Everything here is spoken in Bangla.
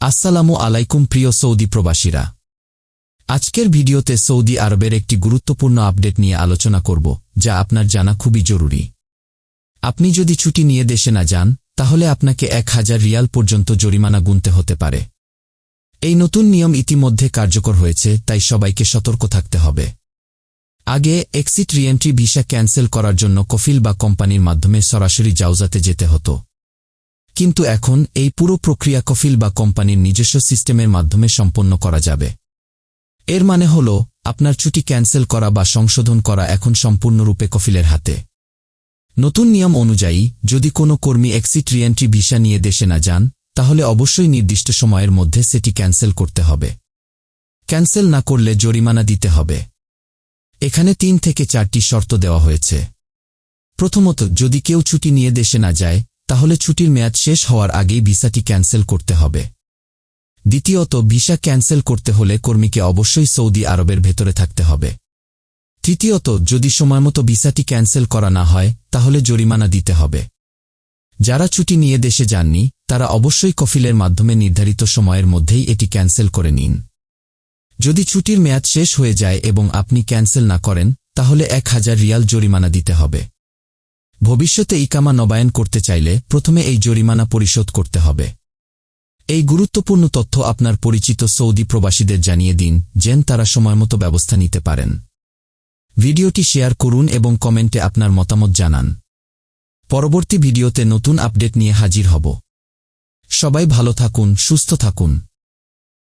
আসসালামু আলাইকুম প্রিয় সৌদি প্রবাসীরা। আজকের ভিডিওতে সৌদি আরবের একটি গুরুত্বপূর্ণ আপডেট নিয়ে আলোচনা করব, যা আপনার জানা খুবই জরুরি। আপনি যদি ছুটি নিয়ে দেশে না যান, তাহলে আপনাকে এক হাজার রিয়াল পর্যন্ত জরিমানা গুনতে হতে পারে। এই নতুন নিয়ম ইতিমধ্যে কার্যকর হয়েছে, তাই সবাইকে সতর্ক থাকতে হবে। আগে এক্সিট রিএন্ট্রি ভিসা ক্যান্সেল করার জন্য কফিল বা কোম্পানির মাধ্যমে সরাসরি জাউজাতে যেতে হতো। কিন্তু এখন এই পুরো প্রক্রিয়া কফিল বা কোম্পানির নিজস্ব সিস্টেমের মাধ্যমে সম্পন্ন করা যাবে। এর মানে হল, আপনার ছুটি ক্যান্সেল করা বা সংশোধন করা এখন সম্পূর্ণরূপে কফিলের হাতে। নতুন নিয়ম অনুযায়ী, যদি কোনো কর্মী এক্সিট রিএন্ট্রি ভিসা নিয়ে দেশে না যান, তাহলে অবশ্যই নির্দিষ্ট সময়ের মধ্যে সেটি ক্যান্সেল করতে হবে। ক্যান্সেল না করলে জরিমানা দিতে হবে। এখানে তিন থেকে চারটি শর্ত দেওয়া হয়েছে। প্রথমত, যদি কেউ ছুটি নিয়ে দেশে না যায় তাহলে ছুটির মেয়াদ শেষ হওয়ার আগেই ভিসাটি ক্যান্সেল করতে হবে। দ্বিতীয়ত, ভিসা ক্যান্সেল করতে হলে কর্মীকে অবশ্যই সৌদি আরবের ভেতরে থাকতে হবে। তৃতীয়ত, যদি সময়মতো ভিসাটি ক্যান্সেল করা না হয়, তাহলে জরিমানা দিতে হবে। যারা ছুটি নিয়ে দেশে যাননি, তারা অবশ্যই কফিলের মাধ্যমে নির্ধারিত সময়ের মধ্যেই এটি ক্যান্সেল করে নিন। যদি ছুটির মেয়াদ শেষ হয়ে যায় এবং আপনি ক্যান্সেল না করেন, তাহলে এক হাজার রিয়াল জরিমানা দিতে হবে। ভবিষ্যতে ইকামা নবায়ন করতে চাইলে প্রথমে এই জরিমানা পরিশোধ করতে হবে। এই গুরুত্বপূর্ণ তথ্য আপনার পরিচিত সৌদি প্রবাসীদের জানিয়ে দিন, যেন তারা সময়মতো ব্যবস্থা নিতে পারেন। ভিডিওটি শেয়ার করুন এবং কমেন্টে আপনার মতামত জানান। পরবর্তী ভিডিওতে নতুন আপডেট নিয়ে হাজির হব। সবাই ভালো থাকুন, সুস্থ থাকুন।